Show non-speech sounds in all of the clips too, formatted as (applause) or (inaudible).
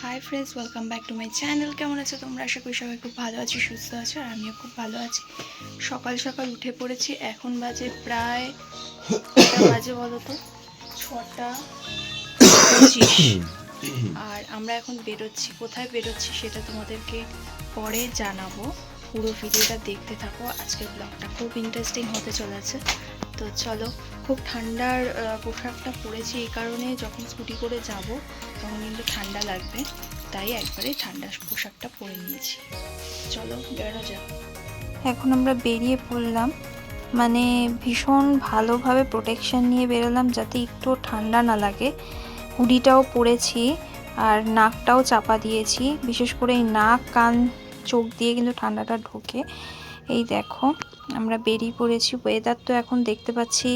Hi friends welcome back to my channel কেমন আছো তোমরা? আশা করি সবাই খুব ভালো আছি, সুস্থ আছো, আর আমিও খুব ভালো আছি। সকাল সকাল উঠে পড়েছি, এখন বাজে প্রায় বাজে বলো তো? ছটা আর আমরা এখন বেরোচ্ছি। কোথায় বেরোচ্ছি সেটা তোমাদেরকে পরে জানাব। পুরো ভিডিওটা দেখতে থাকো। আজকের ব্লগটা খুব ইন্টারেস্টিং হতে চলেছে। তো চলো, খুব ঠান্ডার পোশাকটা পরেছি এই কারণে যখন স্কুটি করে যাব, তখন কিন্তু ঠান্ডা লাগবে। তাই একবারে ঠান্ডা পোশাকটা পরে নিয়েছি। চলো, বেরোনো যাক। এখন আমরা বেরিয়ে পড়লাম। মানে ভীষণ ভালোভাবে প্রোটেকশন নিয়ে বেরোলাম যাতে একটু ঠান্ডা না লাগে। হুডিটাও পরেছি আর নাকটাও চাপা দিয়েছি। বিশেষ করে এই নাক, কান চোখ দিয়ে কিন্তু ঠান্ডাটা ঢোকে। এই দেখো, আমরা বেরিয়ে পড়েছি। ওয়েদার তো এখন দেখতে পাচ্ছি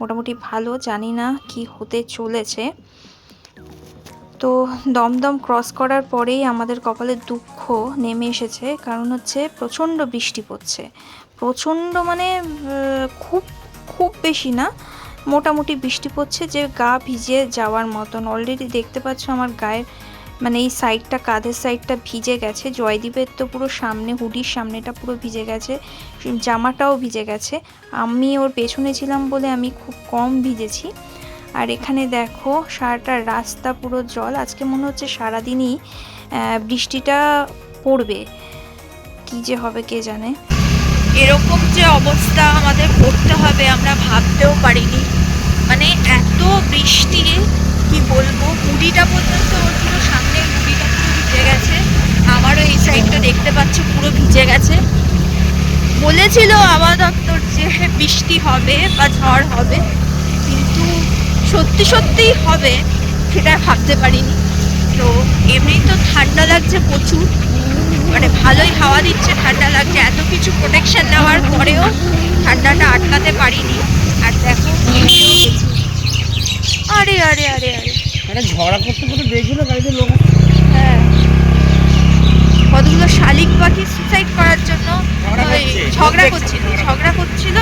মোটামুটি ভালো, জানি না কি হতে চলেছে। তো দমদম ক্রস করার পরেই আমাদের কপালে দুঃখ নেমে এসেছে, কারণ হচ্ছে প্রচণ্ড বৃষ্টি পড়ছে। প্রচণ্ড মানে খুব খুব বেশি না, মোটামুটি বৃষ্টি পড়ছে, যে গা ভিজে যাওয়ার মতন। অলরেডি দেখতে পাচ্ছ আমার গায়ের মানে এই সাইডটা, কাঁধের সাইডটা ভিজে গেছে। জয়দীপের তো পুরো সামনে, হুডির সামনেটা পুরো ভিজে গেছে। জামাটাও ভিজে গেছে। আমি ওর পেছনে ছিলাম বলে আমি খুব কম ভিজেছি। আর এখানে দেখো, সারাটা রাস্তা পুরো জল। আজকে মনে হচ্ছে সারাদিনই বৃষ্টিটা পড়বে। কি যে হবে কে জানে? এরকম যে অবস্থা আমাদের পড়তে হবে আমরা ভাবতেও পারিনি। মানে এত বৃষ্টি, কি বলব? মুড়িটা পর্যন্ত ওর পুরো সামনে মুড়িটা পুরো ভিজে গেছে আমারও এই সাইডটা দেখতে পাচ্ছ পুরো ভিজে গেছে। বলেছিল আবহাওয়া দপ্তর যে বৃষ্টি হবে বা ঝড় হবে কিন্তু সত্যি সত্যি হবে সেটা ভাবতে পারিনি। তো এমনি তো ঠান্ডা লাগছে প্রচুর মানে ভালোই হাওয়া দিচ্ছে ঠান্ডা লাগছে। এত কিছু প্রোটেকশন নেওয়ার পরেও ঠান্ডাটা আটকাতে পারিনি। আর দেখো আরে আরে আরে আরে। ঝগড়া করতে করতে দেখছিল গাড়িতে লোক হ্যাঁ। কতগুলো শালিক পাখি সুসাইড করার জন্য ঝগড়া। করছিল ঝগড়া করছিল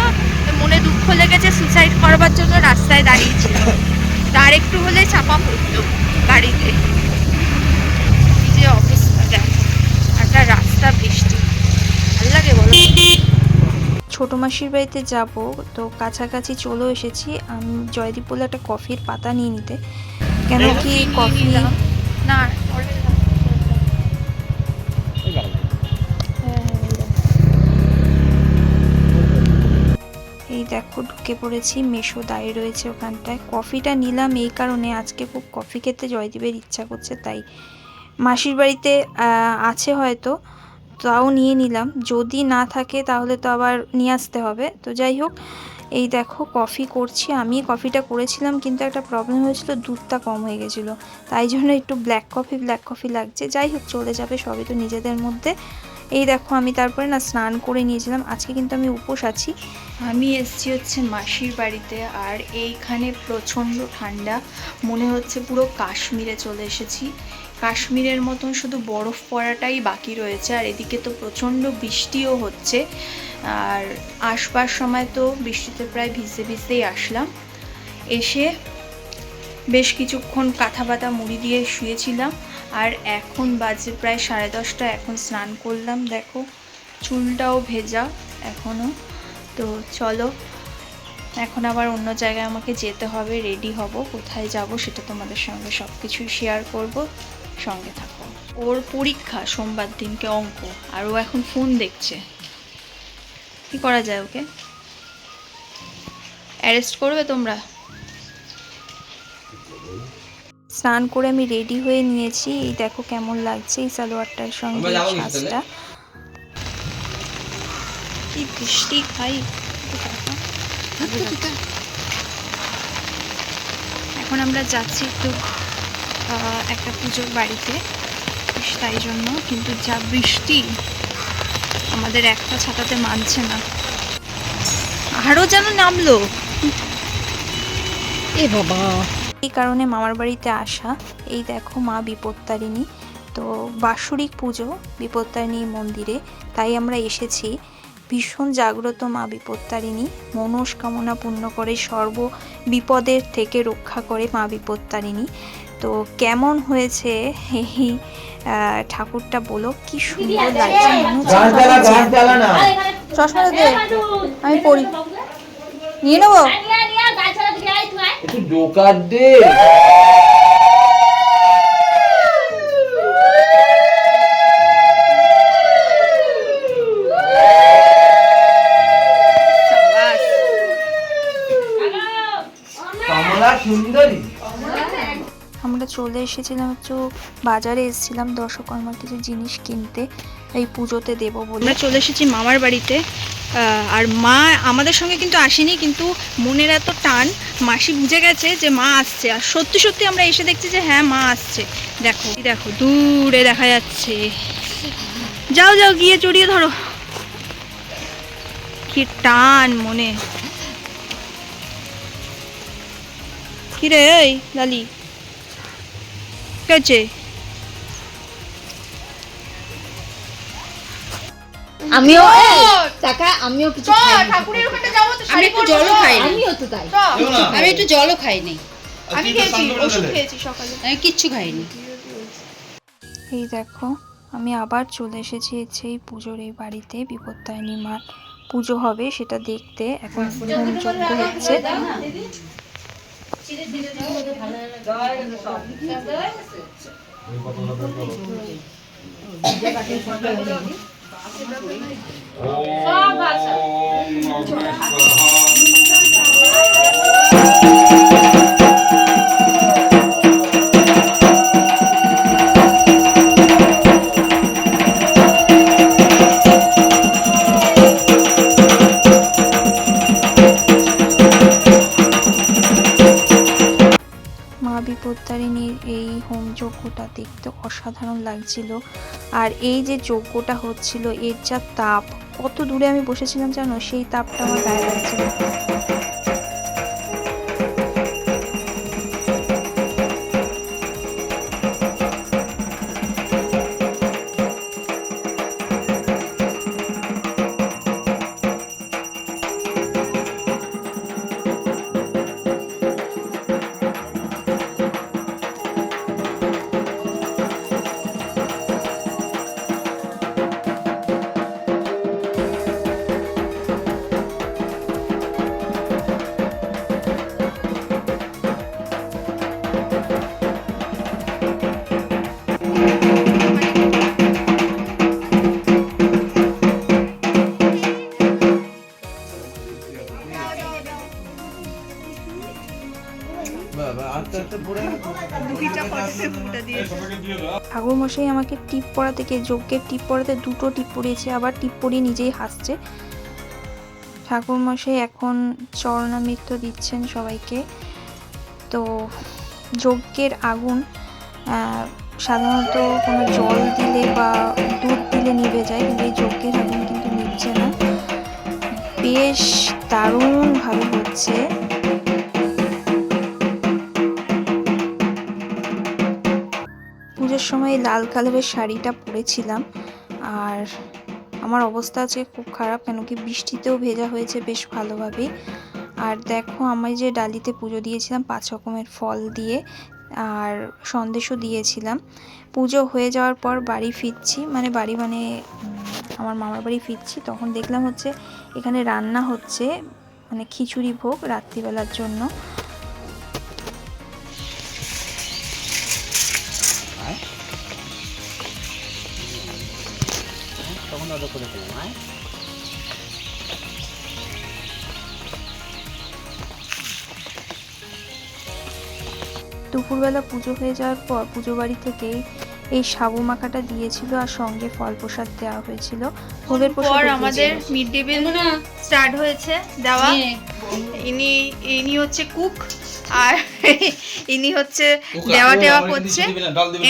মনে দুঃখ লেগেছে সুসাইড করবার জন্য রাস্তায় দাঁড়িয়েছিল। তার একটু হলে চাপা পড়তো গাড়িতে। যে অবস্থা দেখো। একটা রাস্তা বৃষ্টি। ভালো লাগে বলো ছোটো মাসির বাড়িতে যাব তো কাছাকাছি চলেও এসেছি। আমি জয়দীপ বলে একটা কফির পাতা নিয়ে নিতে। কেন কি কফি না দেখো, ঢুকে পড়েছি। মেশো দাঁড়িয়ে রয়েছে ওখানটায়। কফিটা নিলাম এই কারণে। আজকে খুব কফি খেতে জয়দীপের ইচ্ছা করছে, তাই। মাসির বাড়িতে আছে হয়তো, তাও নিয়ে নিলাম। যদি না থাকে তাহলে তো আবার নিয়ে আসতে হবে। তো যাই হোক, এই দেখো, কফি করছি আমি। কফিটা করেছিলাম, কিন্তু একটা প্রবলেম হয়েছিল, দুধটা কম হয়ে গেছিল। তাই জন্য একটু ব্ল্যাক কফি ব্ল্যাক কফি লাগছে। যাই হোক, চলে যাবে সবই তো নিজেদের মধ্যে। এই দেখো আমি তারপরে না স্নান করে নিয়েছিলাম। আজকে কিন্তু আমি উপোস আছি। আমি এসেছি হচ্ছে মাসির বাড়িতে আর এইখানে প্রচণ্ড ঠান্ডা। মনে হচ্ছে পুরো কাশ্মীরে চলে এসেছি। কাশ্মীরের মতন শুধু বরফ পড়াটাই বাকি রয়েছে আর এদিকে তো প্রচণ্ড বৃষ্টিও হচ্ছে। আর আসবার সময় তো বৃষ্টিতে প্রায় ভিজে ভিজতেই আসলাম। এসে বেশ কিছুক্ষণ কাঁথা পাতা মুড়ি দিয়ে শুয়েছিলাম। আর এখন বাজে প্রায় সাড়ে দশটা, এখন স্নান করলাম, দেখো। চুলটাও ভেজা এখনও তো চলো, এখন আবার অন্য জায়গায় আমাকে যেতে হবে রেডি হব, কোথায় যাব সেটা তোমাদের সঙ্গে সব কিছুই শেয়ার করব, সঙ্গে থাকো। ওর পরীক্ষা সোমবার দিনকে অঙ্ক, আর ও এখন ফোন দেখছে। কি করা যায় ওকে? অ্যারেস্ট করবে তোমরা? স্নান করে আমি রেডি হয়ে নিয়েছি। এই দেখো কেমন লাগছে এই সালোয়ারটার সঙ্গে সাজটা। কি বৃষ্টি ভাই। এখন আমরা যাচ্ছি একটু আহ, একটা পুজোর বাড়িতে তাই জন্য কিন্তু যা বৃষ্টি আমাদের একটা ছাতাতে মানছে না। আরও যেন নামলো। এ বাবা। এই কারণে মামার বাড়িতে আসা। এই দেখো মা বিপত্তারিণী। তো বাৎসরিক পুজো বিপত্তারিণী মন্দিরে। তাই আমরা এসেছি। ভীষণ জাগ্রত মা বিপত্তারিণী। মনস্কামনা পূর্ণ করে সর্ব বিপদের থেকে রক্ষা করে মা বিপত্তারিণী। তো কেমন হয়েছে? এই ঠাকুরটা বলো কি সুন্দর লাগছে চশমাটা দে আমি পড়ি নিয়ে নেব? আমরা চলে এসেছিলাম হচ্ছে বাজারে এসেছিলাম দর্শকর্মার কিছু জিনিস কিনতে। এই পুজোতে দেবো বলে। আমরা চলে এসেছি মামার বাড়িতে। আর মা আমাদের সঙ্গে কিন্তু আসেনি, কিন্তু মনের এত টান, মাসি বুঝে গেছে যে মা আসছে। আর সত্যি সত্যি আমরা এসে দেখছি যে হ্যাঁ মা আসছে। দেখো দেখো, দূরে দেখা যাচ্ছে। যাও যাও, গিয়ে জড়িয়ে ধরো। কি টান মনে। কি রে এই, লালি? কি আমিও টাকা আমিও কিছু ঠাকুরের ওখানে যাব তো আমি একটু জলও খাইনি। আমিও তো তাই। আমি একটু জলও খাইনি। আমি খেয়েছি ওষুধ খেয়েছি সকালে। আমি কিচ্ছু খাইনি। এই দেখো আমি আবার চলে এসেছি হচ্ছে এই পুজোর এই বাড়িতে বিপত্তায়নী মার পুজো হবে সেটা দেখতে। এখন হোম। যজ্ঞ হচ্ছে মা অসাধারণ লাগছিল। আর এই যে যজ্ঞটা হচ্ছিল, এর যা তাপ, কত দূরে আমি বসেছিলাম জানো? সেই তাপটা আমার গায়ে লাগছিল। ঠাকুরমশাই আমাকে টিপ পড়াতে থেকে যজ্ঞের টিপ পড়াতে দুটো টিপ পড়িয়েছে, আবার টিপ পরিয়ে নিজেই হাসছে। ঠাকুরমশাই এখন চরণামৃত্য দিচ্ছেন সবাইকে। তো যজ্ঞের আগুন সাধারণত কোনো জল দিলে বা দুধ দিলে নিভে যায়, কিন্তু এই যজ্ঞের আগুন কিন্তু নিভছে না। বেশ দারুণভাবে হচ্ছে। পুজোর সময় লাল কালারের শাড়িটা পরেছিলাম। আর আমার অবস্থা আছে খুব খারাপ, কেন কি বৃষ্টিতেও ভেজা হয়েছে বেশ ভালোভাবে। আর দেখো, আমি যে ডালিতে পুজো দিয়েছিলাম, পাঁচ রকমের ফল দিয়ে, আর সন্দেশও দিয়েছিলাম। পুজো হয়ে যাওয়ার পর বাড়ি ফিরছি মানে বাড়ি মানে আমার মামার বাড়ি ফিরছি, তখন দেখলাম হচ্ছে এখানে রান্না হচ্ছে মানে খিচুড়ি ভোগ রাত্রিবেলার জন্য। অর্ডার করে ফেলাম আয় দুপুরবেলা পুজো হয়ে যাওয়ার পর পুজো বাড়ি থেকে এই সাবু মাখাটা দিয়েছিল আর সঙ্গে ফল প্রসাদ দেওয়া হয়েছিল। ভোগের পর আমাদের মিড ডে মিল স্টার্ট হয়েছে দেওয়া। নিয়ে ইনি ইনি হচ্ছে কুক আর ইনি হচ্ছে দেওয়া টেওয়া করছে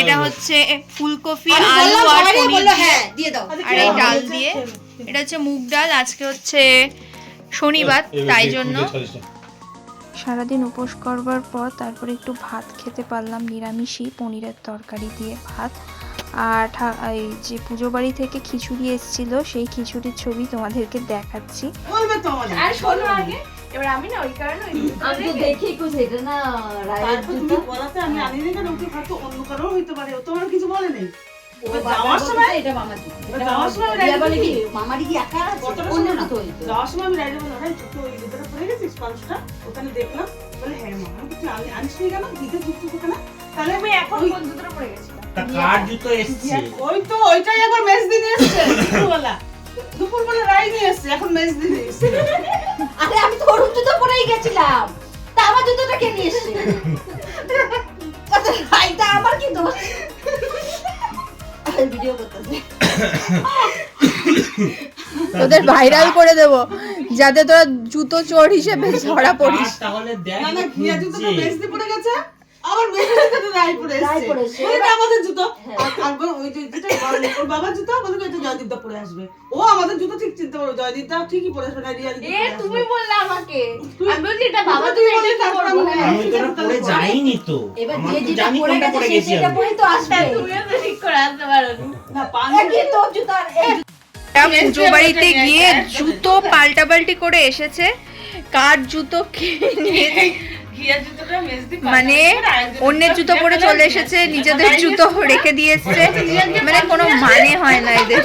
এটা হচ্ছে ফুলকপি আলু আর পনির দিয়ে। হ্যাঁ দিয়ে দাও আর এই ডাল দিয়ে এটা হচ্ছে মুগ ডাল আজকে হচ্ছে শনিবার তাই জন্য সারাদিন উপোস করবার পর তারপরে একটু ভাত খেতে পারলাম নিরামিষই পনিরের তরকারি দিয়ে ভাত আর এই যে পুজো বাড়ি থেকে খিচুড়ি এসেছিল সেই খিচুড়ির ছবি তোমাদেরকে দেখাচ্ছি আর শোনো আগে এবার আমি না ওই কারণে ওই আমি তো দেখেই খুশি এটা না রায়ের জুতো। বলাতে আমি আনিনি কেন ওকে হয়তো অন্য কারও হইতে পারে ও তোমার কিছু বলে নেই। যাওয়ার সময় এটা মামার জুতো এটা যাওয়ার সময়। বলে কি? মামারই কি? একা আছে? অন্য না? হইতো যাওয়ার সময় আমি রাইডে বললাম ভাই জুতো ওই জুতোটা পরে গেছিস মানুষটা ওখানে দেখলাম বলে হ্যাঁ মা আমি কিছু আনি- আনিস নি কেন? দিতে জুতো ওখানে তাহলে আমি এখন এখন কোন জুতোটা গেছিলাম তা কার জুতো এসছে? ওই তো ওইটাই একবার মেজ দিন এসছে দুপুরবেলা রাই নিয়ে এসছে এখন মেজ দিন এসছে। আরে আমি তো জুতো পরেই গেছিলাম। তা আমার জুতোটা কে নিয়ে এসছে? আমার কি দোষ? ভিডিও করতেছে। তোদের ভাইরাল করে দেব যাতে তোরা জুতো চোর হিসেবে ধরা পড়িস। তাহলে দেখ না না ঘিয়া দিয়ে পড়ে গেছে। রাই পড়ে রাই এসছে। এটা আমাদের জুতো। আর তারপর ওই যে যেটা ওর- বাবার জুতো জয়দীপদা পরে আসবে। ও আমাদের জুতো ঠিক চিনতে পারো জয়দীপদা ঠিকই পরে আসবে না রিয়া এ তুমি বললে আমাকে। আমি বলছি এটা বাবা এটা কি তারপর করব আমি- হ্যাঁ। তোরা পরে যাইনি তো। এবার যে যেটা পরে গেছে পরে সেটা পরেই তো আসবে। তুমিও তো ঠিক করে আসতে পারো। না তোর জুতো পুজো বাড়িতে গিয়ে জুতো পাল্টাপাল্টি করে এসেছে। কার জুতো কে (laughs) নিয়ে মানে অন্যের জুতো পরে চলে এসেছে নিজেদের জুতো রেখে দিয়ে এসছে মানে কোনো মানে হয় না এদের।